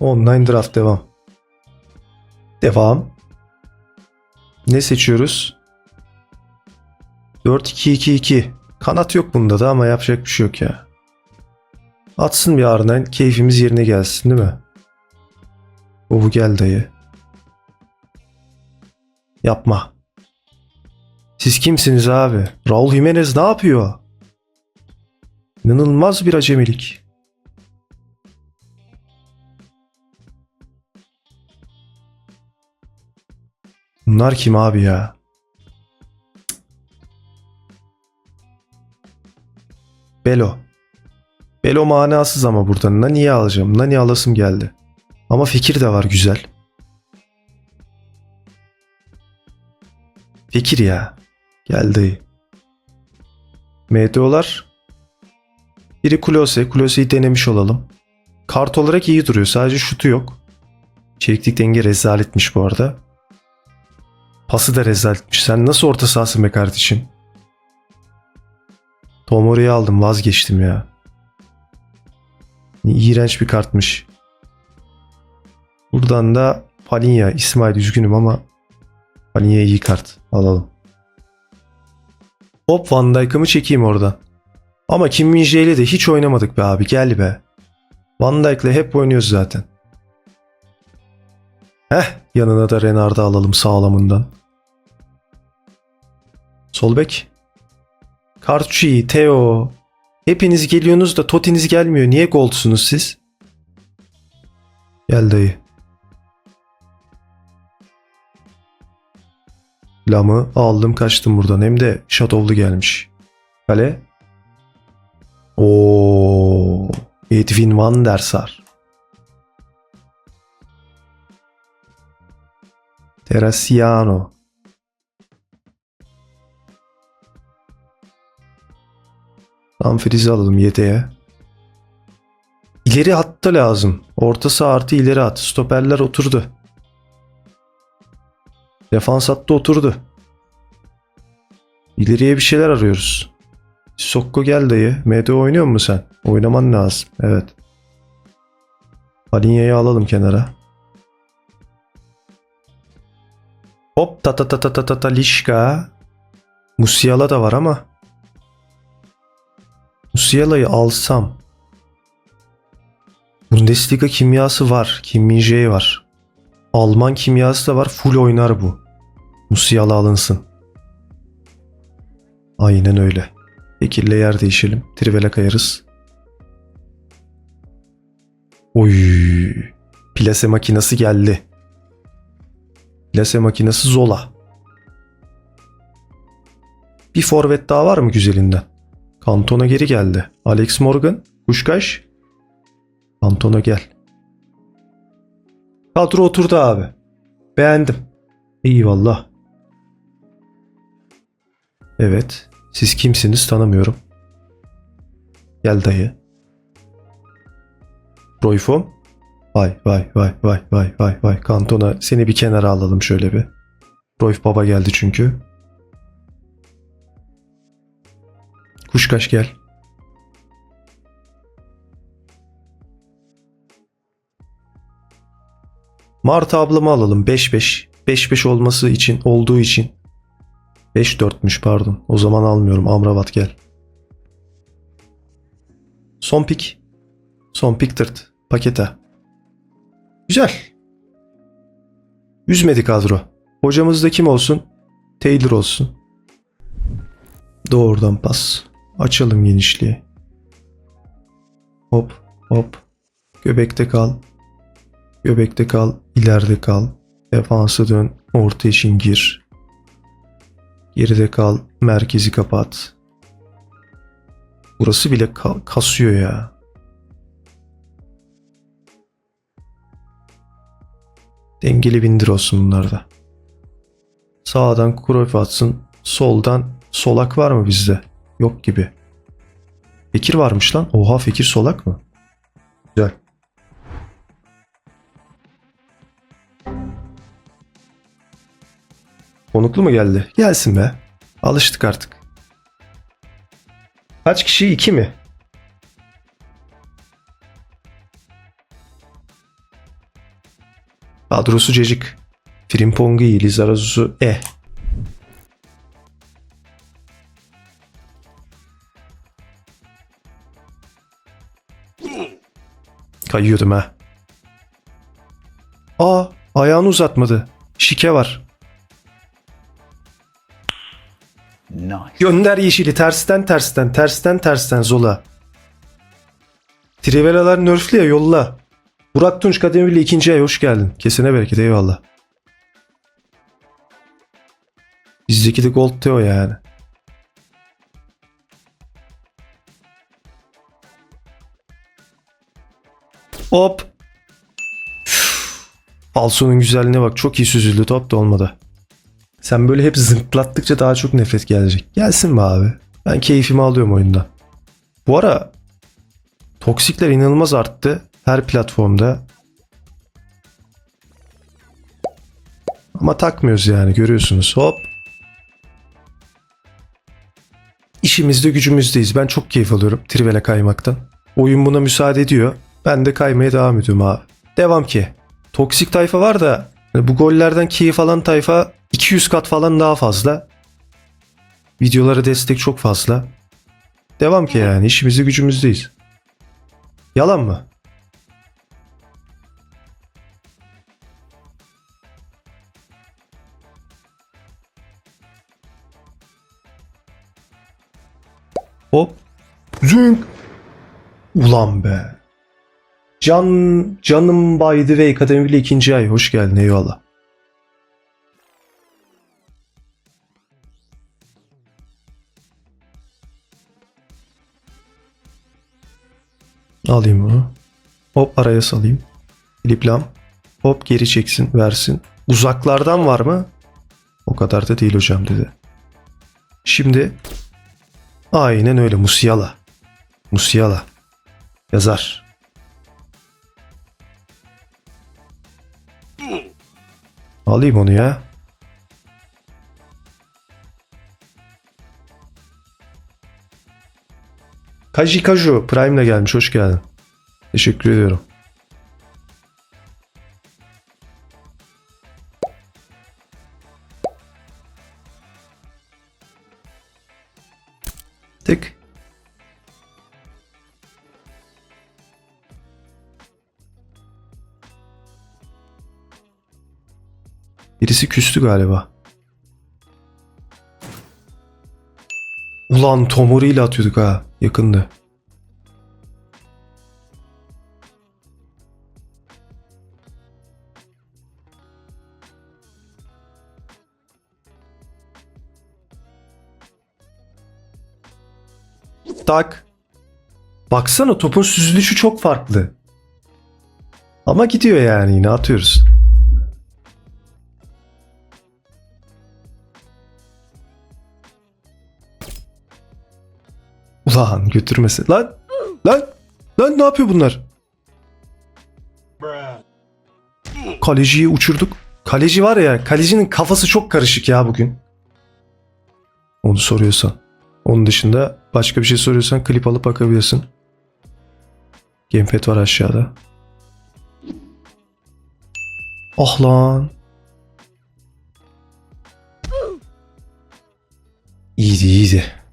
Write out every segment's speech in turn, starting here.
Online draft devam. Devam. Ne seçiyoruz? 4-2-2-2. Kanat yok bunda da ama yapacak bir şey yok ya. Atsın bir ardından keyfimiz yerine gelsin değil mi? Bu gel dayı. Yapma. Siz kimsiniz abi? Raul Jimenez ne yapıyor? İnanılmaz bir acemilik. Bunlar kim abi ya? Belo. Belo manasız ama burada. Nani'yi alacağım. Nani alasım geldi. Ama fikir de var güzel. Fikir ya. Geldi. MDO'lar. Biri Klose. Klose'yi denemiş olalım. Kart olarak iyi duruyor. Sadece şutu yok. Çeviklik denge rezaletmiş bu arada. Pası da rezaletmiş. Sen nasıl orta sahasın be kardeşim? Tomori'yi aldım vazgeçtim ya. İğrenç bir kartmış. Buradan da Palinya. İsmail üzgünüm ama Palinya iyi kart. Alalım. Hop Van Dijk'ımı çekeyim oradan. Ama Kim Min ile de hiç oynamadık be abi. Gel be. Van Dijk'le hep oynuyoruz zaten. Heh yanına da Renard'ı alalım sağlamından. Sol bek. Kartucci, Theo. Hepiniz geliyorsunuz da Toti'niz gelmiyor. Niye goldsunuz siz? Gel dayı. Lamı aldım kaçtım buradan. Hem de Shadow'lu gelmiş. Kale. Oo, Edwin van der Sar. Terraciano. Amfrizi alalım yedeğe. İleri hatta lazım. Ortası artı ileri at. Stoperler oturdu. Defans hattı oturdu. İleriye bir şeyler arıyoruz. Sokko gel dayı. MD oynuyor musun sen? Oynaman lazım. Evet. Palinya'yı alalım kenara. Hop ta ta ta ta ta ta ta Lişka. Musiala da var ama. Musiala'yı alsam. Bundesliga kimyası var. Kim Min-jae var. Alman kimyası da var. Full oynar bu. Musiala alınsın. Aynen öyle. Bekir'le yer değişelim. Trivela kayarız. Oy. Plase makinesi geldi. Plase makinesi Zola. Bir forvet daha var mı güzelinden? Kantona geri geldi. Alex Morgan. Kuşkaş. Kantona gel. Kadro oturdu abi. Beğendim. Eyvallah. Evet. Siz kimsiniz tanımıyorum. Gel dayı. Royfom. Vay vay vay vay vay vay vay. Kantona seni bir kenara alalım şöyle bir. Royf baba geldi çünkü. Kuşkaş gel. Marta ablamı alalım 5-5. 5-5 olması için olduğu için 5-4'müş pardon. O zaman almıyorum. Amrabat gel. Son pik. Son pik tırt. Pakete. Güzel. Üzmedi kadro. Hocamız da kim olsun? Taylor olsun. Doğrudan pas. Açalım genişliği. Hop hop. Göbekte kal. Göbekte kal. ileride kal. Defansa dön. Orta için gir. Geride kal. Merkezi kapat. Burası bile ka- kasıyor ya. Dengeli bindir olsun bunlarda. Sağdan Cruyff atsın. Soldan Solak var mı bizde? Yok gibi. Fekir varmış lan. Oha Fekir Solak mı? Güzel. Konuklu mu geldi? Gelsin be. Alıştık artık. Kaç kişi? İki mi? Kadrosu cecik. Frimpong'u iyi. Lizarazusu eh. Kayıyordum ha. Aa ayağını uzatmadı. Şike var. Nice. Gönder yeşili tersten tersten tersten tersten Zola. Trivelalar nerfli ya yolla. Burak Tunç Kademili ikinci ay hoş geldin. Kesene bereket eyvallah. Bizdeki de Gold Teo yani. Hop. Falso'nun güzelliğine bak. Çok iyi süzüldü top da olmadı. Sen böyle hep zımplattıkça daha çok nefret gelecek. Gelsin be abi. Ben keyfimi alıyorum oyundan. Bu ara toksikler inanılmaz arttı. Her platformda. Ama takmıyoruz yani görüyorsunuz. Hop. İşimizde gücümüzdeyiz. Ben çok keyif alıyorum Trivela kaymaktan. Oyun buna müsaade ediyor. Ben de kaymaya devam ediyorum abi. Devam ki. Toksik tayfa var da bu gollerden keyif alan tayfa 200 kat falan daha fazla. Videolara destek çok fazla. Devam ki yani işimizde gücümüzdeyiz. Yalan mı? Hop. Zünk. Ulan be. Can, canım the way Akademi bile ikinci ay. Hoş geldin eyvallah. Alayım bunu. Hop araya salayım. Liplam. Hop geri çeksin versin. Uzaklardan var mı? O kadar da değil hocam dedi. Şimdi aynen öyle Musiala. Musiala. Yazar. Alayım onu ya. Kaji Kaju Prime'le gelmiş. Hoş geldin. Teşekkür ediyorum. Birisi küstü galiba. Ulan Tomori ile atıyorduk ha. Yakındı. Tak. Baksana topun süzülüşü çok farklı. Ama gidiyor yani yine atıyoruz. Ulan götürmesi. Lan! Lan! Lan ne yapıyor bunlar? Kaleciyi uçurduk. Kaleci var ya, kalecinin kafası çok karışık ya bugün. Onu soruyorsan. Onun dışında başka bir şey soruyorsan klip alıp bakabilirsin. Gamepad var aşağıda. Ah lan. İyiydi iyiydi.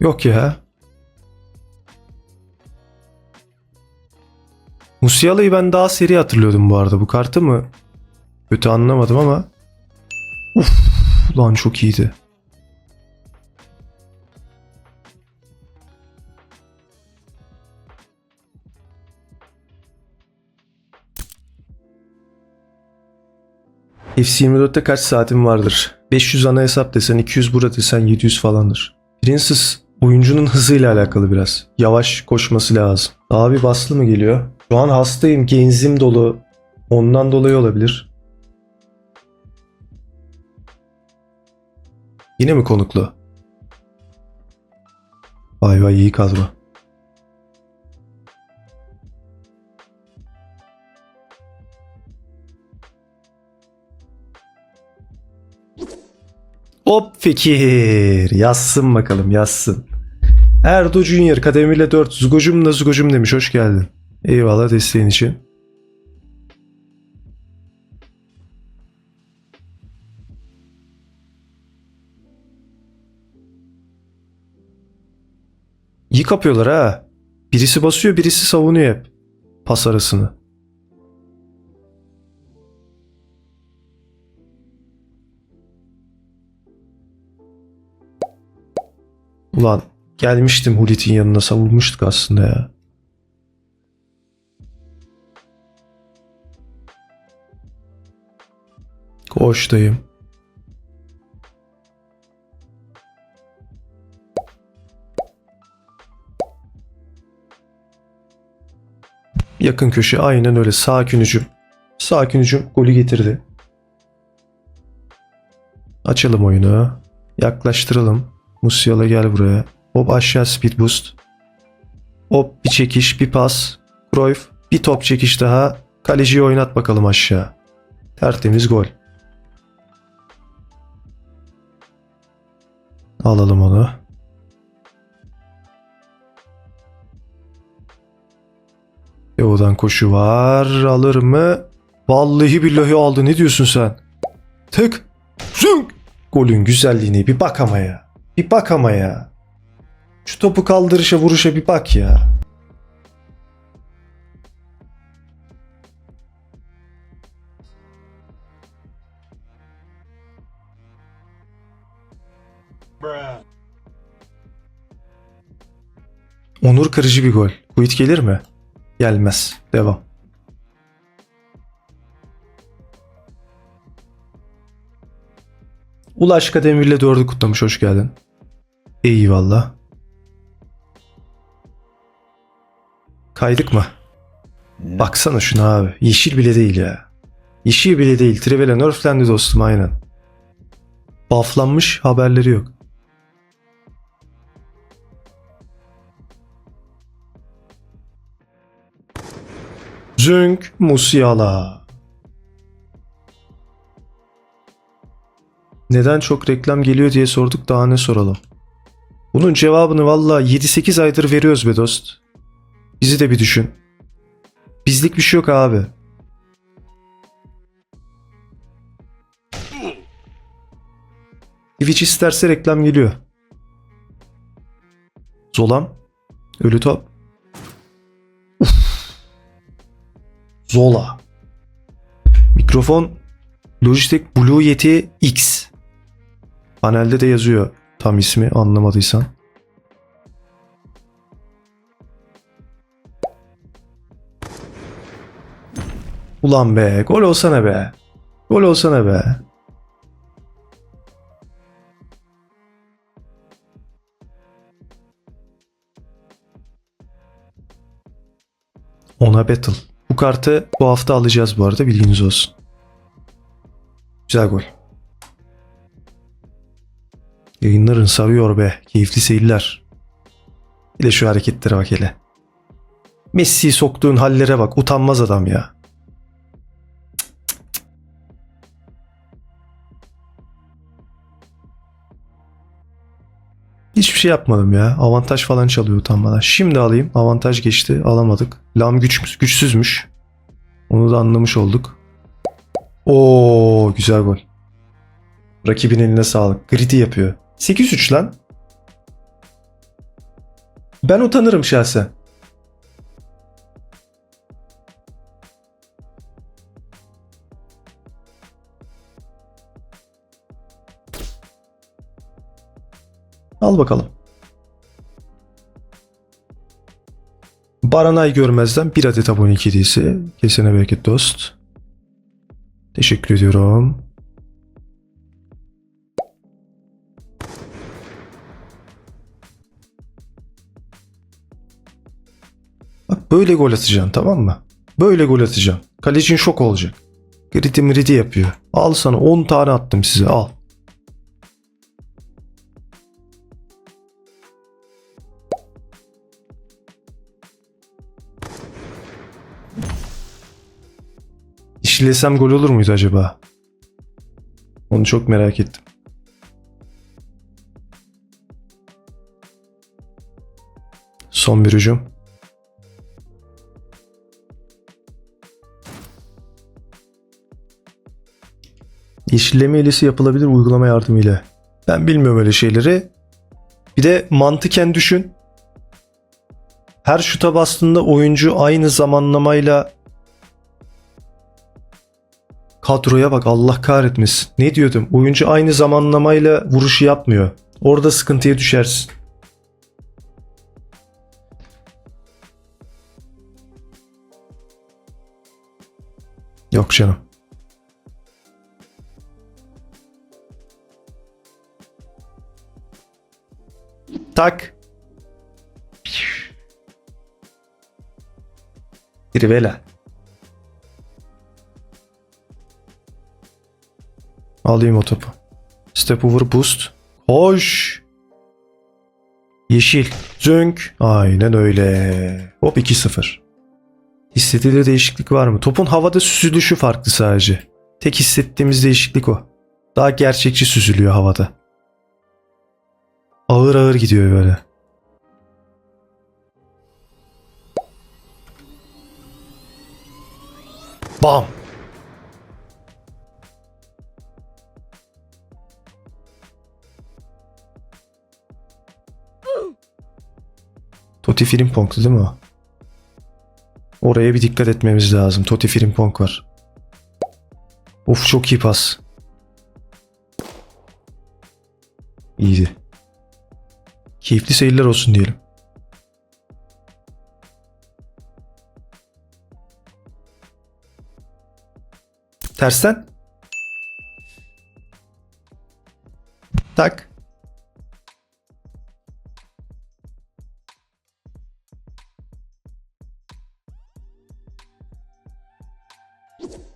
Yok ya. Musiala'yı ben daha seri hatırlıyordum bu arada. Bu kartı mı? Kötü anlamadım ama. Uf, lan çok iyiydi. FC24'te kaç saatim vardır? 500 ana hesap desen, 200 burada desen 700 falandır. Princess oyuncunun hızıyla alakalı biraz. Yavaş koşması lazım. Abi baslı mı geliyor? Şu an hastayım. Genzim dolu. Ondan dolayı olabilir. Yine mi konuklu? Vay vay iyi kadro. Hop Fekir. Yazsın bakalım yazsın. Erdo Junior kademiyle 4. Zugocum da Zugocum demiş. Hoş geldin. Eyvallah desteğin için. İyi ha. Birisi basıyor birisi savunuyor hep. Pas arasını. Ulan gelmiştim Hulit'in yanına savunmuştuk aslında ya. Koş dayım. Yakın köşe aynen öyle sağ hücum. Sağ hücum golü getirdi. Açalım oyunu. Yaklaştıralım. Musiala gel buraya. Hop aşağı speed boost. Hop bir çekiş bir pas. Cruyff bir top çekiş daha. Kaleciyi oynat bakalım aşağı. Tertemiz gol. Alalım onu. Teo'dan koşu var. Alır mı? Vallahi billahi aldı. Ne diyorsun sen? Tık. Zünk. Golün güzelliğine bir bak ama ya. Bir bak ama ya. Şu topu kaldırışa vuruşa bir bak ya. Onur kırıcı bir gol. Kuyut gelir mi? Gelmez. Devam. Ulaş Kademir'le dördü kutlamış. Hoş geldin. Eyvallah. Kaydık mı? Baksana şuna abi. Yeşil bile değil ya. Yeşil bile değil. Trivela nerflendi dostum aynen. Bufflanmış haberleri yok. Zünk Musiala. Neden çok reklam geliyor diye sorduk daha ne soralım. Bunun cevabını valla 7-8 aydır veriyoruz be dost. Bizi de bir düşün. Bizlik bir şey yok abi. Twitch isterse reklam geliyor. Zolam. Ölü top. Uf. Zola. Mikrofon Logitech Blue Yeti X. Panelde de yazıyor tam ismi anlamadıysan. Ulan be gol olsana be. Gol olsana be. Ona battle. Bu kartı bu hafta alacağız bu arada bilginiz olsun. Güzel gol. Yayınların sarıyor be. Keyifli seyirler. Bir şu hareketlere bak hele. Messi'yi soktuğun hallere bak. Utanmaz adam ya. Hiçbir şey yapmadım ya. Avantaj falan çalıyor utanmadan. Şimdi alayım. Avantaj geçti. Alamadık. Lam güç, güçsüzmüş. Onu da anlamış olduk. Oo güzel gol. Rakibin eline sağlık. Gritty yapıyor. 8-3 lan. Ben utanırım şahsen. Al bakalım. Baranay görmezden bir adet abone hediyesi. Kesene bereket dost. Teşekkür ediyorum. Bak böyle gol atacaksın tamam mı? Böyle gol atacaksın. Kalecin şok olacak. Gridi miridi yapıyor. Al sana 10 tane attım size al. İşlesem gol olur muydu acaba? Onu çok merak ettim. Son bir hücum. Yeşilleme hilesi yapılabilir uygulama yardımıyla. Ben bilmiyorum öyle şeyleri. Bir de mantıken düşün. Her şuta bastığında oyuncu aynı zamanlamayla kadroya bak Allah kahretmesin. Ne diyordum? Oyuncu aynı zamanlamayla vuruşu yapmıyor. Orada sıkıntıya düşersin. Yok canım. Tak. Trivela. Alayım o topu. Step over boost. Hoş. Yeşil. Zönk. Aynen öyle. Hop 2-0. Hissedilir değişiklik var mı? Topun havada süzülüşü farklı sadece. Tek hissettiğimiz değişiklik o. Daha gerçekçi süzülüyor havada. Ağır ağır gidiyor böyle. Bam. Toti Frimpong'tu değil mi o? Oraya bir dikkat etmemiz lazım. Toti Frimpong var. Of çok iyi pas. İyiydi. Keyifli seyirler olsun diyelim. Tersten. Tak.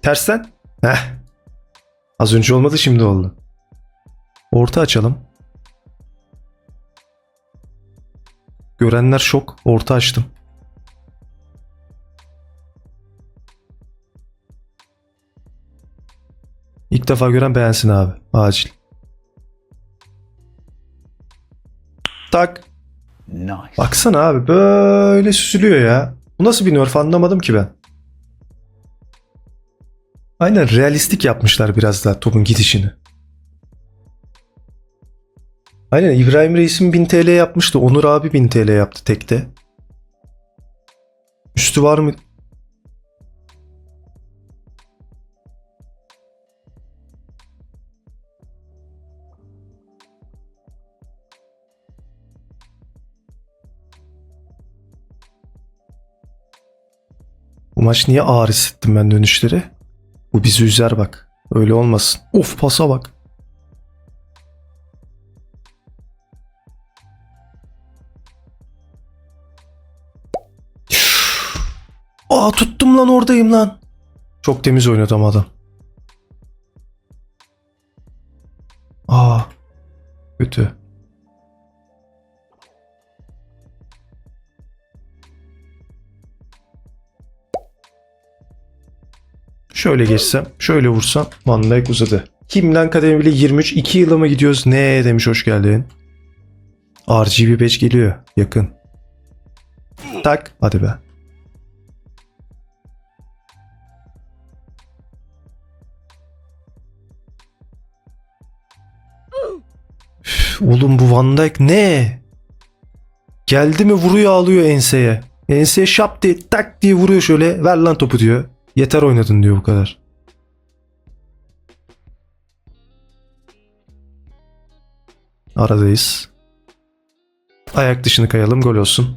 Tersten. Heh. Az önce olmadı şimdi oldu. Orta açalım. Görenler şok. Orta açtım. İlk defa gören beğensin abi. Acil. Tak. Nice. Baksana abi böyle süzülüyor ya. Bu nasıl bir nerf anlamadım ki ben. Aynen realistik yapmışlar biraz daha topun gidişini. Aynen İbrahim Reis'in 1000 TL yapmıştı. Onur abi 1000 TL yaptı tekte. Üstü var mı? Bu maç niye ağır hissettim ben dönüşleri? Bu bizi üzer bak. Öyle olmasın. Of pasa bak. Lan oradayım lan. Çok temiz oynadı ama adam. Aa. Kötü. Şöyle geçsem, şöyle vursam Van Dijk uzadı. Kimden kademeli 23, 2 yıla mı gidiyoruz? Ne demiş hoş geldin. RGB patch geliyor yakın. Tak hadi be. Oğlum bu Van Dijk ne? Geldi mi vuruyor alıyor enseye. Enseye şap diye tak diye vuruyor şöyle ver lan topu diyor. Yeter oynadın diyor bu kadar. Aradayız. Ayak dışını kayalım gol olsun.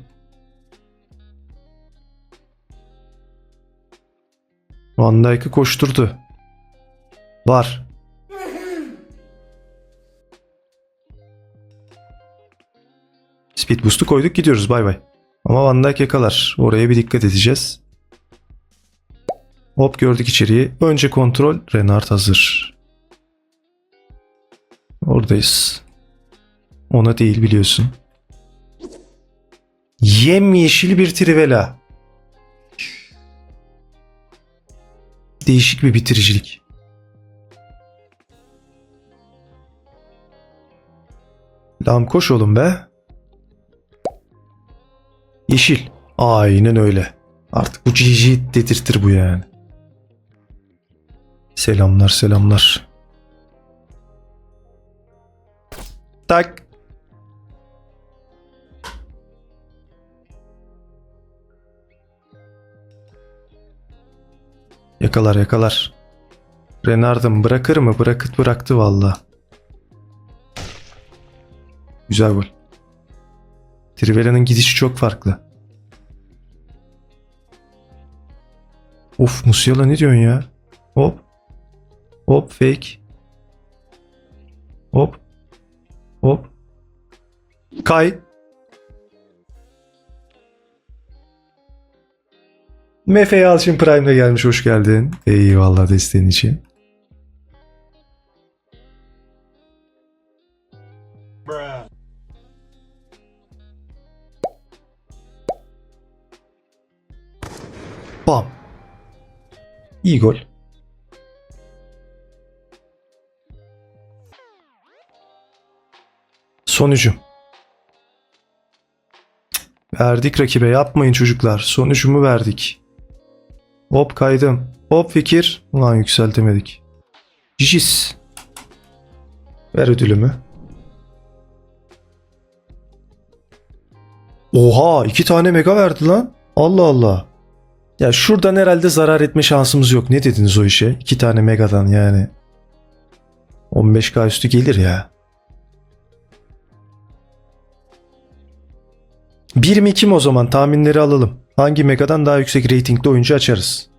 Van Dijk'ı koşturdu. Var. Speed boost'u koyduk gidiyoruz bay bay. Ama Van Dijk yakalar. Oraya bir dikkat edeceğiz. Hop gördük içeriği. Önce kontrol. Renard hazır. Oradayız. Ona değil biliyorsun. Yem yeşil bir trivela. Değişik bir bitiricilik. Lam koş oğlum be. Yeşil. Aynen öyle. Artık bu GG dedirtir bu yani. Selamlar selamlar. Tak. Yakalar yakalar. Renard'ım bırakır mı? Bırakıt bıraktı valla. Güzel gol. Trivela'nın gidişi çok farklı. Of Musiala ne diyorsun ya? Hop. Hop fake. Hop. Hop. Kay. Mefe Yalçın Prime'le gelmiş hoş geldin. Eyvallah desteğin için. İyi gol. Son hücum. Cık, Verdik rakibe yapmayın çocuklar. Son hücumu verdik. Hop kaydım. Hop fikir. Ulan yükseltemedik. Jis. Ver ödülümü. Oha iki tane mega verdi lan. Allah Allah. Ya şuradan herhalde zarar etme şansımız yok. Ne dediniz o işe? İki tane megadan yani. 15k üstü gelir ya. Bir mi iki mi o zaman tahminleri alalım. Hangi megadan daha yüksek reytingli oyuncu açarız?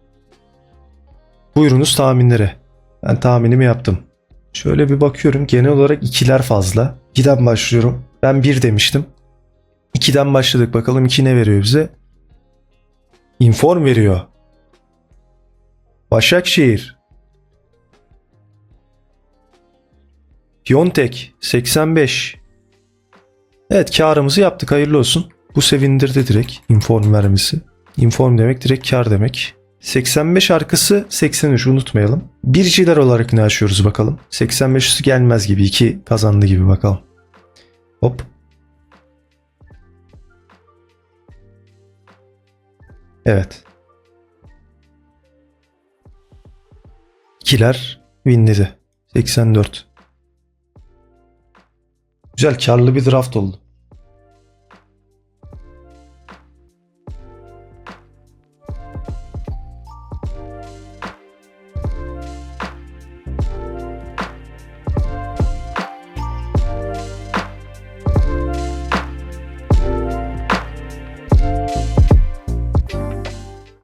Buyurunuz tahminlere. Ben tahminimi yaptım. Şöyle bir bakıyorum genel olarak ikiler fazla. 2'den başlıyorum. Ben 1 demiştim. 2'den başladık bakalım 2 ne veriyor bize? Inform veriyor. Başakşehir. Piontek 85. Evet karımızı yaptık hayırlı olsun. Bu sevindirdi direkt inform vermesi. Inform demek direkt kar demek. 85 arkası 83 unutmayalım. Birciler olarak ne açıyoruz bakalım. 85 üstü gelmez gibi 2 kazandı gibi bakalım. Hop. Evet. İkiler winledi. 84. Güzel karlı bir draft oldu.